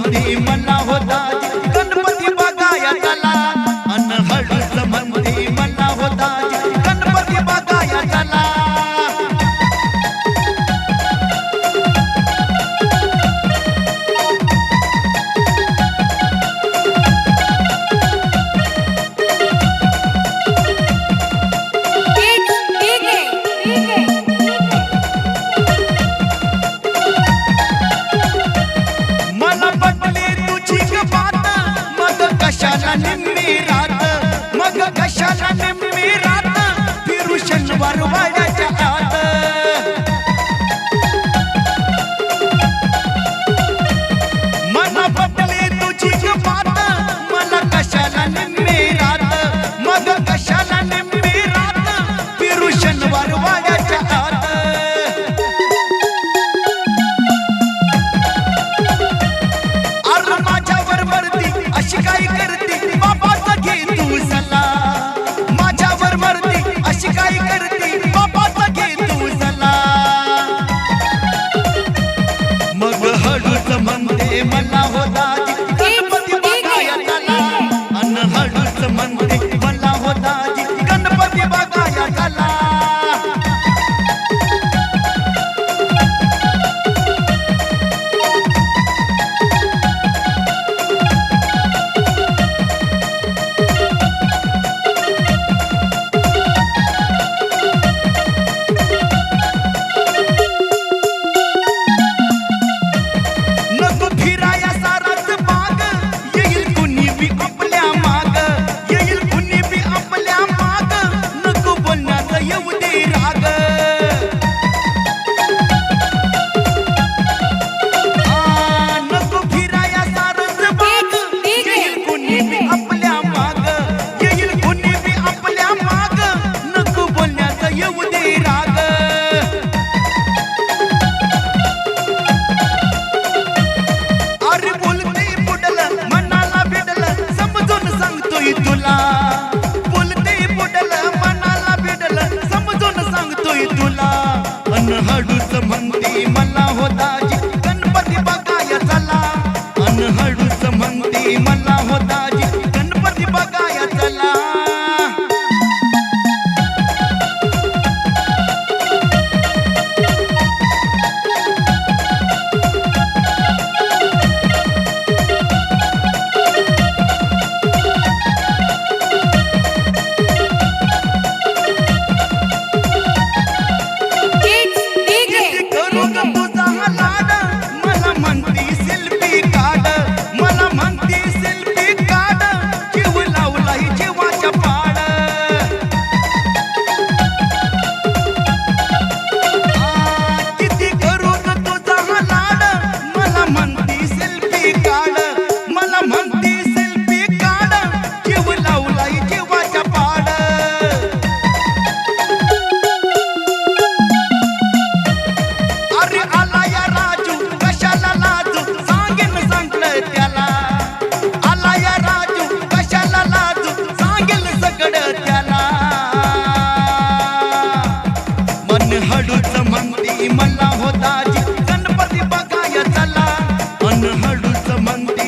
मदी मना Easy.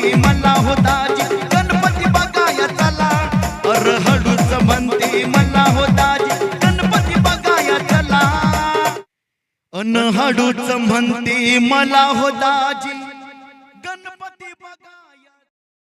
म्हणते मला होता गणपती बघाया चला. अर हळूच म्हणते मला होता गणपती बघाया चला. अन हळूच मला होता